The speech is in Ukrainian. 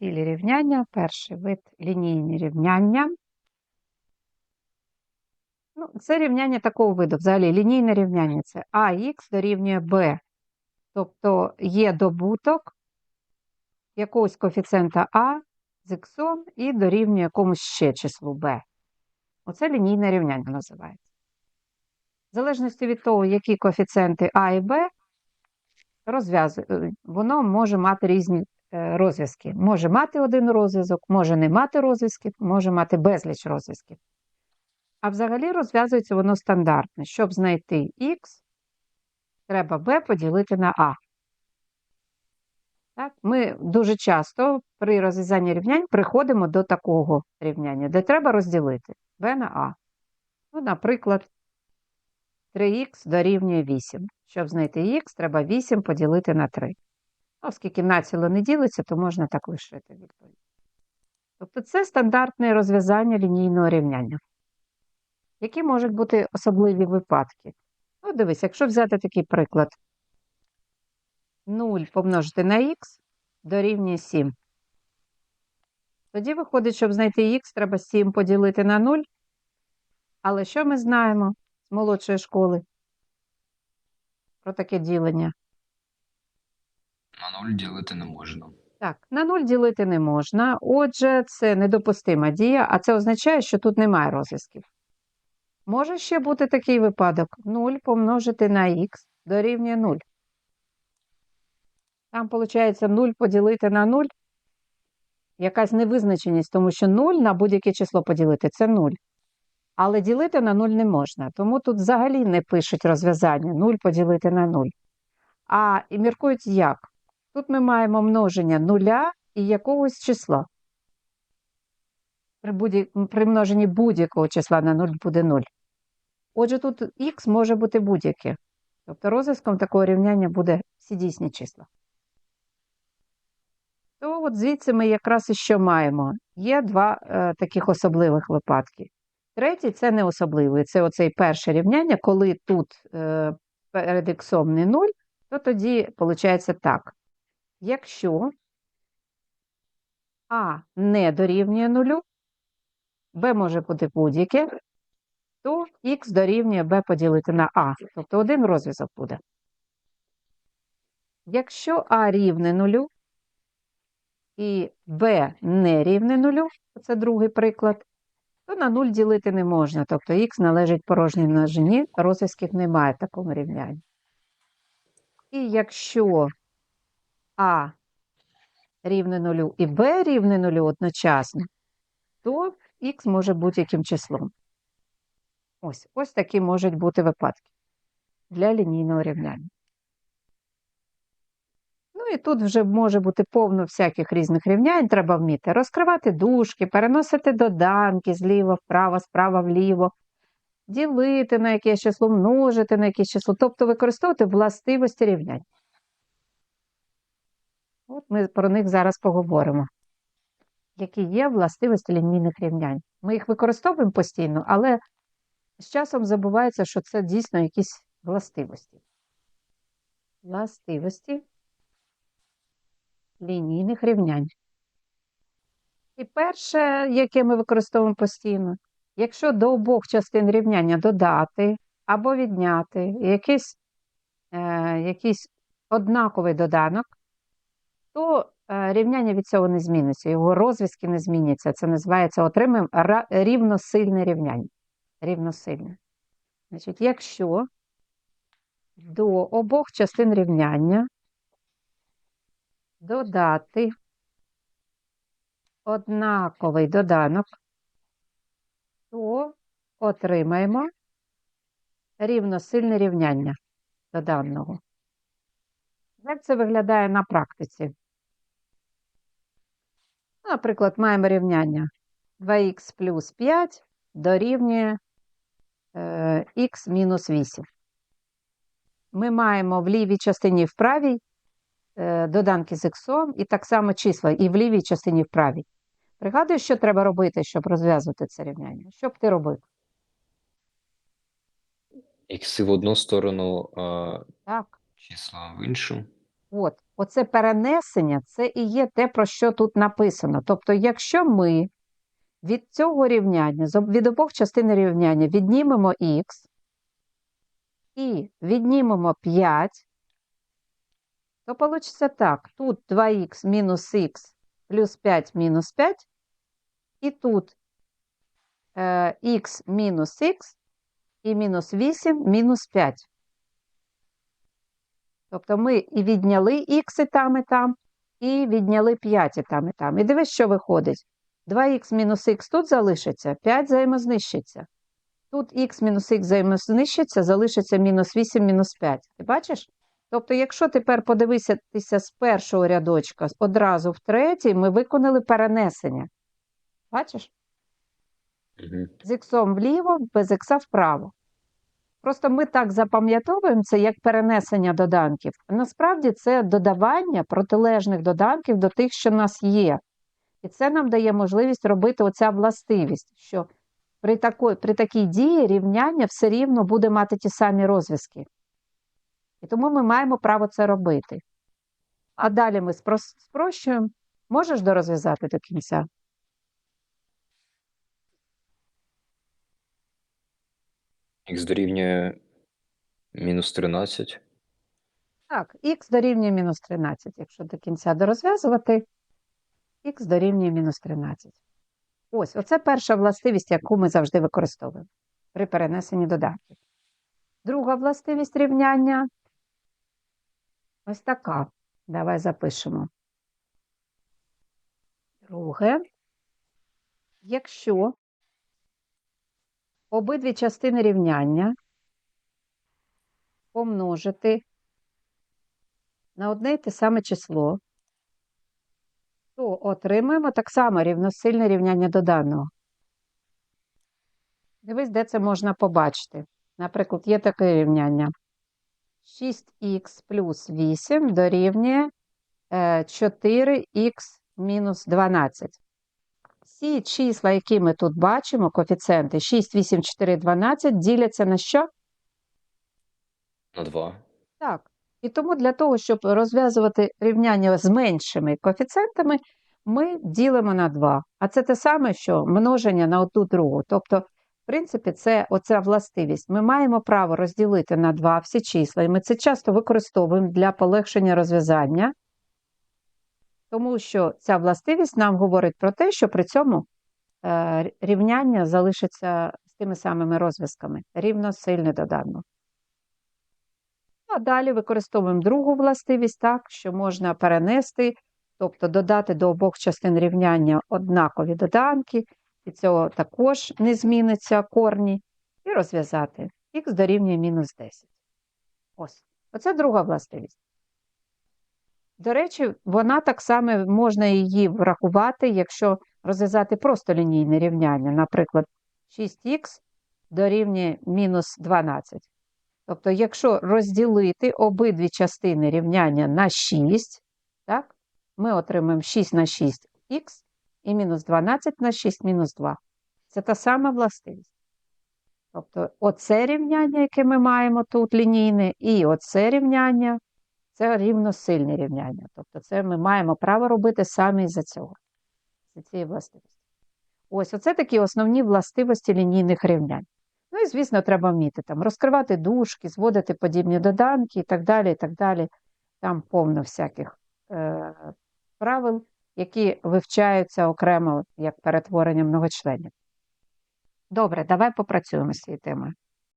Цілі рівняння. Перший вид лінійні рівняння. Ну, це рівняння такого виду. Взагалі лінійне рівняння це ax дорівнює b. Тобто є добуток якогось коефіцієнта а з x і дорівнює якомусь ще числу b. Оце лінійне рівняння називається. В залежності від того, які коефіцієнти а і b, розв'язує, е, воно може мати різні розв'язки. Може мати один розв'язок, може не мати розв'язків, може мати безліч розв'язків. А взагалі розв'язується воно стандартне. Щоб знайти х, треба b поділити на a. Так? Ми дуже часто при розв'язанні рівнянь приходимо до такого рівняння, де треба розділити b на a. Ну, наприклад, 3х дорівнює 8. Щоб знайти х, треба 8 поділити на 3. Оскільки націло не ділиться, то можна так лишити відповідь. Тобто це стандартне розв'язання лінійного рівняння. Які можуть бути особливі випадки? Ну, дивись, якщо взяти такий приклад. 0 помножити на х дорівнює 7. Тоді виходить, щоб знайти х, треба 7 поділити на 0. Але що ми знаємо з молодшої школи про таке ділення? На 0 ділити не можна. Так, на 0 ділити не можна. Отже, це недопустима дія, а це означає, що тут немає розв'язків. Може ще бути такий випадок: 0 помножити на х дорівнює 0. Там, виходить, 0 поділити на 0. Якась невизначеність, тому що 0 на будь-яке число поділити це 0. Але ділити на 0 не можна. Тому тут взагалі не пишуть розв'язання 0 поділити на 0. А і міркують як? Тут ми маємо множення нуля і якогось числа. При, будь при множенні будь-якого числа на 0 буде 0. Отже, тут х може бути будь-яке. Тобто розв'язком такого рівняння буде всі дійсні числа. То от звідси ми якраз і що маємо. Є два е, таких особливих випадки. Третій це не особливий. Це оцей перше рівняння, коли тут е, перед х не 0, то тоді виходить так. Якщо А не дорівнює нулю, Б може бути будь-яке, то х дорівнює b поділити на а. Тобто один розв'язок буде. Якщо а рівне нулю і b не рівне нулю, це другий приклад, то на 0 ділити не можна. Тобто х належить порожній множині, розв'язків немає в такому рівнянні. І якщо а рівне нулю і b рівне нулю одночасно, то х може бути яким числом. Ось, ось такі можуть бути випадки для лінійного рівняння. Ну і тут вже може бути повно всяких різних рівнянь, треба вміти розкривати дужки, переносити доданки зліва вправо, справа вліво, ділити на якесь число, множити на якесь число, тобто використовувати властивості рівнянь. От ми про них зараз поговоримо. Які є властивості лінійних рівнянь. Ми їх використовуємо постійно, але з часом забувається, що це дійсно якісь властивості. Властивості лінійних рівнянь. І перше, яке ми використовуємо постійно, якщо до обох частин рівняння додати або відняти якийсь, е, якийсь однаковий доданок, то е, рівняння від цього не зміниться, його розв'язки не зміняться. Це називається отримаємо рівносильне рівняння рівносильне. Значить, якщо до обох частин рівняння додати однаковий доданок, то отримаємо рівносильне рівняння до даного. Як це виглядає на практиці? Наприклад, маємо рівняння 2х плюс 5 дорівнює х мінус 8. Ми маємо в лівій частині в правій е, доданки з х, і так само числа і в лівій частині в правій. Пригадуєш, що треба робити, щоб розв'язувати це рівняння? Що б ти робив? Ікси в одну сторону, а Так, числа в іншу. От, оце перенесення, це і є те, про що тут написано. Тобто, якщо ми від цього рівняння, від обох частин рівняння віднімемо х і віднімемо 5, то вийде так. Тут 2х мінус х плюс 5 мінус 5, і тут е, х мінус х і мінус 8 мінус 5. Тобто ми і відняли х і там, і там, і відняли 5 і там, і там. І дивись, що виходить. 2х мінус х тут залишиться, 5 взаємознищиться. Тут х мінус х взаємознищиться, залишиться мінус 8 мінус 5. Ти бачиш? Тобто, якщо тепер подивитися з першого рядочка одразу в третій, ми виконали перенесення. Бачиш? З іксом вліво, без ікса вправо. Просто ми так запам'ятовуємо це як перенесення доданків. Насправді це додавання протилежних доданків до тих, що в нас є. І це нам дає можливість робити оця властивість, що при, такої, при такій дії рівняння все рівно буде мати ті самі розв'язки. І тому ми маємо право це робити. А далі ми спрощуємо. Можеш дорозв'язати до кінця? Х дорівнює мінус 13. Так, х дорівнює мінус 13. Якщо до кінця дорозв'язувати, х дорівнює мінус 13. Ось, оце перша властивість, яку ми завжди використовуємо при перенесенні додатків. Друга властивість рівняння ось така. Давай запишемо. Друге. Якщо обидві частини рівняння помножити на одне й те саме число, то отримаємо так само рівносильне рівняння до даного. Дивись, де це можна побачити. Наприклад, є таке рівняння. 6х плюс 8 дорівнює е, 4х мінус 12. Всі числа, які ми тут бачимо, коефіцієнти 6, 8, 4, 12, діляться на що? На 2. Так. І тому для того, щоб розв'язувати рівняння з меншими коефіцієнтами, ми ділимо на 2. А це те саме, що множення на одну другу. Тобто, в принципі, це оця властивість. Ми маємо право розділити на 2 всі числа, і ми це часто використовуємо для полегшення розв'язання, тому що ця властивість нам говорить про те, що при цьому е, рівняння залишиться з тими самими розв'язками, рівносильне до даного. А далі використовуємо другу властивість так, що можна перенести, тобто додати до обох частин рівняння однакові доданки, і цього також не зміниться корні, і розв'язати. Х дорівнює мінус 10. Ось. Оце друга властивість. До речі, вона так само можна її врахувати, якщо розв'язати просто лінійне рівняння, наприклад, 6х дорівнює мінус 12. Тобто, якщо розділити обидві частини рівняння на 6, так, ми отримаємо 6 на 6х і мінус 12 на 6 мінус 2. Це та сама властивість. Тобто, оце рівняння, яке ми маємо тут лінійне, і оце рівняння це рівносильне рівняння. Тобто, це ми маємо право робити саме із-за цього, з цієї властивості. Ось, оце такі основні властивості лінійних рівнянь. Ну і, звісно, треба вміти там розкривати дужки, зводити подібні доданки і так далі. і так далі. Там повно всяких е, правил, які вивчаються окремо як перетворення многочленів. Добре, давай попрацюємо з цією темою.